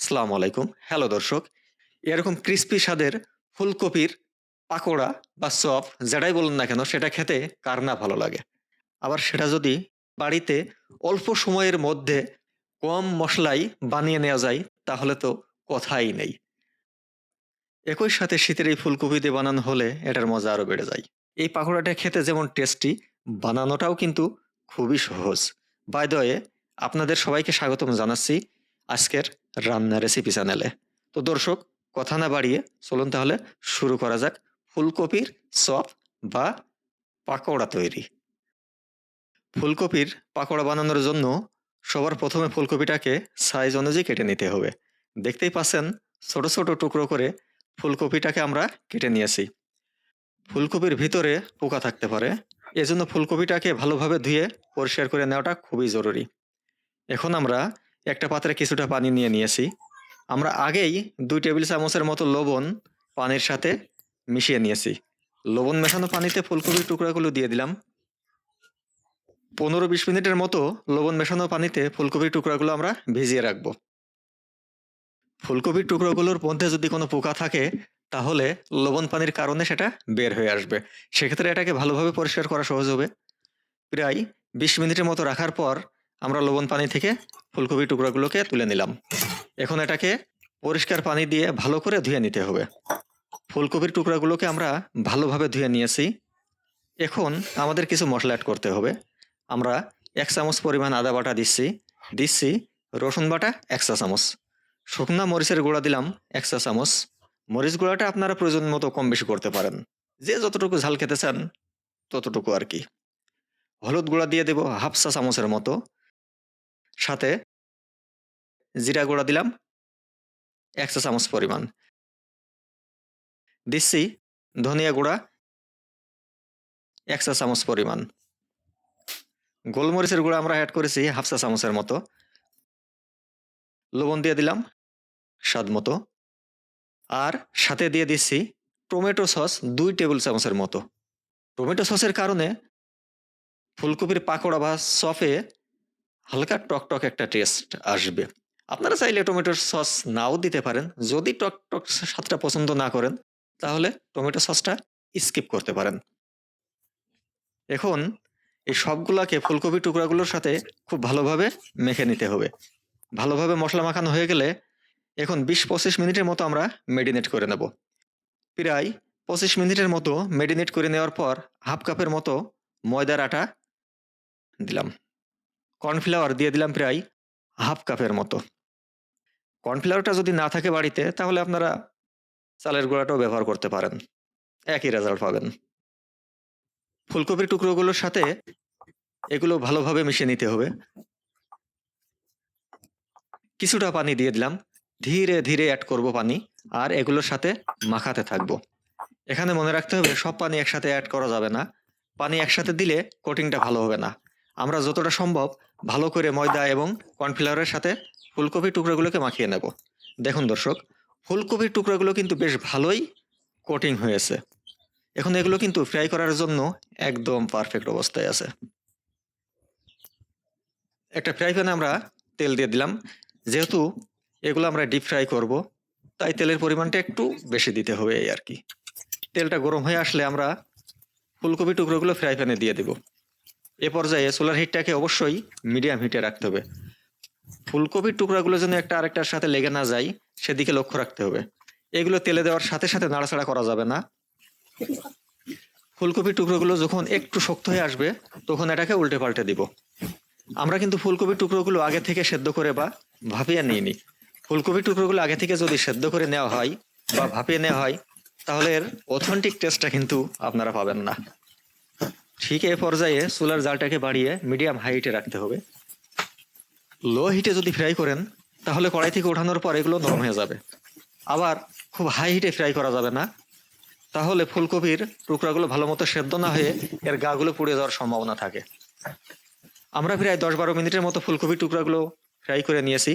আসসালামু আলাইকুম। হ্যালো দর্শক। এরকম ক্রিস্পি স্বাদের ফুলকপির পাকোড়া বা চপ, যেটাই বলুন না কেন, সেটা খেতে কার না ভালো লাগে? আবার সেটা যদি বাড়িতে অল্প সময়ের মধ্যে কম মশলাই বানিয়ে নেওয়া যায়, তাহলে তো কথাই নেই। একই সাথে শীতের এই ফুলকপি দিয়ে বানানো হলে এটার মজা আরও বেড়ে যায়। এই পাকোড়াটা খেতে যেমন টেস্টি বানানোটাও কিন্তু খুবই সহজ। বাই দ্য আপনাদের সবাইকে স্বাগতম জানাচ্ছি আজকের রান্না রেসিপি চ্যানেলে তো দর্শক, কথা না বাড়িয়ে চলুন তাহলে শুরু করা যাক। ফুলকপির চপ বা পাকোড়া তৈরি। ফুলকপির পাকোড়া বানানোর জন্য সবার প্রথমে ফুলকপিটাকে সাইজ অনুযায়ী কেটে নিতে হবে। দেখতেই পাচ্ছেন, ছোট ছোট টুকরো করে ফুলকপিটাকে আমরা কেটে নিয়েছি। ফুলকপির ভিতরে পোকা থাকতে পারে। এজন্য ফুলকপিটাকে ভালোভাবে ধুয়ে পরিষ্কার করে নেওয়াটা খুবই জরুরি। এখন আমরা একটা পাত্রে কিছুটা পানি নিয়ে নিয়েছি। আমরা আগেই দুই টেবিল চামচের মতো লবণ পানির সাথে মিশিয়ে নিয়েছি। লবণ মেশানো পানিতে ফুলকপির টুকরাগুলো দিয়ে দিলাম। পনেরো বিশ মিনিটের মতো লবণ মেশানো পানিতে ফুলকপির টুকরাগুলো আমরা ভিজিয়ে রাখব। ফুলকপির টুকরোগুলোর মধ্যে যদি কোনো পোকা থাকে, তাহলে লবণ পানির কারণে সেটা বের হয়ে আসবে। সেক্ষেত্রে এটাকে ভালোভাবে পরিষ্কার করা সহজ হবে। প্রায় বিশ মিনিটের মতো রাখার পর আমরা লবণ পানি থেকে ফুলকপির টুকরাগুলোকে তুলে নিলাম। এখন এটাকে পরিষ্কার পানি দিয়ে ভালো করে ধুয়ে নিতে হবে। ফুলকপির টুকরাগুলোকে আমরা ভালোভাবে ধুয়ে নিয়েছি। এখন আমাদের কিছু মশলা অ্যাড করতে হবে। আমরা এক চামচ পরিমাণ আদা বাটা দিচ্ছি। দিচ্ছি রসুন বাটা এক চা চামচ। শুকনা মরিচের গুঁড়া দিলাম এক চা চামচ। মরিচ গুঁড়াটা আপনারা প্রয়োজন মতো কম বেশি করতে পারেন। যে যতটুকু ঝাল খেতে চান, ততটুকু আর কি। হলুদ গুঁড়া দিয়ে দেব হাফ চা চামচের মতো। সাথে জিরা গুঁড়া দিলাম, এক চা চামচ পরিমাণ। দিচ্ছি ধনিয়া গুঁড়া, এক চা চামচ পরিমাণ। গোলমরিচের গুঁড়া আমরা অ্যাড করেছি হাফ চা চামচের মতো। লবণ দিয়ে দিলাম স্বাদ মতো। আর সাথে দিয়ে দিচ্ছি টমেটো সস দুই টেবিল চামচের মতো। টমেটো সসের কারণে ফুলকপির পাকোড়া বা সফে হালকা টক টক একটা টেস্ট আসবে। আপনারা চাইলে টমেটোর সস নাও দিতে পারেন। যদি টক টক স্বাদটা পছন্দ না করেন, তাহলে টমেটো সসটা স্কিপ করতে পারেন। এখন এই সবগুলাকে ফুলকপি টুকরাগুলোর সাথে খুব ভালোভাবে মেখে নিতে হবে। ভালোভাবে মশলা মাখানো হয়ে গেলে এখন বিশ পঁচিশ মিনিটের মতো আমরা মেরিনেট করে নেব। প্রায় পঁচিশ মিনিটের মতো মেরিনেট করে নেওয়ার পর হাফ কাপের মতো ময়দার আটা দিলাম। কর্নফ্লাওয়ার দিয়ে দিলাম প্রায় হাফ কাপের মতো। কর্নফ্লাওয়ারটা যদি না থাকে বাড়িতে, তাহলে আপনারা চালের গুঁড়াটাও ব্যবহার করতে পারেন। একই রেজাল্ট পাবেন। ফুলকপির টুকরোগুলোর সাথে এগুলো ভালোভাবে মিশিয়ে নিতে হবে। কিছুটা পানি দিয়ে দিলাম। ধীরে ধীরে অ্যাড করব পানি আর এগুলোর সাথে মাখাতে থাকব। এখানে মনে রাখতে হবে সব পানি একসাথে অ্যাড করা যাবে না। পানি একসাথে দিলে কোটিংটা ভালো হবে না। আমরা যতটা সম্ভব ভালো করে ময়দা এবং কর্নফ্লাওয়ারের সাথে ফুলকপির টুকরোগুলোকে মাখিয়ে নেব। দেখুন দর্শক ফুলকপির টুকরোগুলো কিন্তু বেশ ভালোই কোটিং হয়েছে। এখন এগুলো কিন্তু ফ্রাই করার জন্য একদম পারফেক্ট অবস্থায় আছে। একটা ফ্রাই প্যানে আমরা তেল দিয়ে দিলাম। যেহেতু এগুলো আমরা ডিপ ফ্রাই করব, তাই তেলের পরিমাণটা একটু বেশি দিতে হবে এই আর কি। তেলটা গরম হয়ে আসলে আমরা ফুলকপি টুকরোগুলো ফ্রাই প্যানে দিয়ে দেব। এ পর্যায়ে সোলার হিটটাকে অবশ্যই মিডিয়াম হিটে রাখতে হবে। ফুলকপির টুকরাগুলো যেন একটা আরেকটার সাথে লেগে না যায়, সেদিকে লক্ষ্য রাখতে হবে। এগুলো তেলে দেওয়ার সাথে সাথে নাড়াচাড়া করা যাবে না। ফুলকপির টুকরোগুলো যখন একটু শক্ত হয়ে আসবে, তখন এটাকে উল্টে পাল্টে দিব। আমরা কিন্তু ফুলকপির টুকরোগুলো আগে থেকে সেদ্ধ করে বা ভাপিয়ে নিয়ে নিই ফুলকপির টুকরোগুলো আগে থেকে যদি সেদ্ধ করে নেওয়া হয় বা ভাপিয়ে নেওয়া হয়, তাহলে এর অথেন্টিক টেস্টটা কিন্তু আপনারা পাবেন না। ঠিক এ পর্যায়ে চুলার জালটাকে বাড়িয়ে মিডিয়াম হাইটে রাখতে হবে। লো হিটে যদি ফ্রাই করেন, তাহলে কড়াই থেকে ওঠানোর পর এগুলো নরম হয়ে যাবে। আবার খুব হাই হিটে ফ্রাই করা যাবে না। তাহলে ফুলকপির টুকরাগুলো ভালো মতো সেদ্ধ না হয়ে এর গাগুলো পুড়ে যাওয়ার সম্ভাবনা থাকে। আমরা প্রায় দশ বারো মিনিটের মতো ফুলকপির টুকরাগুলো ফ্রাই করে নিয়েছি।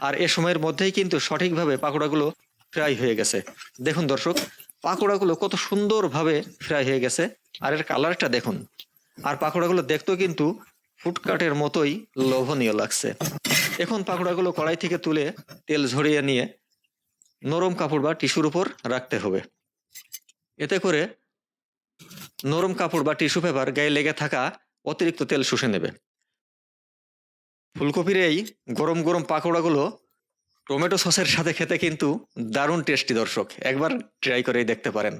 আর এ সময়ের মধ্যেই কিন্তু সঠিকভাবে পাকোড়াগুলো ফ্রাই হয়ে গেছে। দেখুন দর্শক পাকোড়াগুলো কত সুন্দরভাবে ফ্রাই হয়ে গেছে। আর এর কালারটা দেখুন। আর পাকোড়াগুলো দেখতেও কিন্তু ফুটকাটের মতোই লোভনীয় লাগছে। এখন পাকোড়াগুলো কড়াই থেকে তুলে তেল ঝরিয়ে নিয়ে নরম কাপড় বা টিস্যুর উপর রাখতে হবে। এতে করে নরম কাপড় বা টিস্যু পেপার গায়ে লেগে থাকা অতিরিক্ত তেল শুষে নেবে। ফুলকপির এই গরম গরম পাকোড়াগুলো টমেটো সসের সাথে খেতে কিন্তু দারুণ টেস্টি দর্শক। একবার ট্রাই করেই দেখতে পারেন।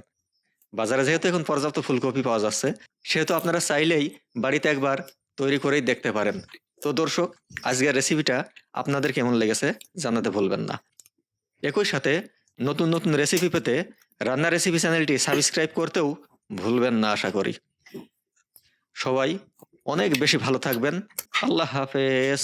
বাজারে যেহেতু এখন পর্যাপ্ত ফুলকপি পাওয়া যাচ্ছে, সেহেতু আপনারা চাইলেই বাড়িতে একবার তৈরি করেই দেখতে পারেন। তো দর্শক, আজকের রেসিপিটা আপনাদের কেমন লেগেছে জানাতে ভুলবেন না। একই সাথে নতুন নতুন রেসিপি পেতে রান্না রেসিপি চ্যানেলটি সাবস্ক্রাইব করতেও ভুলবেন না, আশা করি। সবাই অনেক বেশি ভালো থাকবেন। আল্লাহ হাফেজ।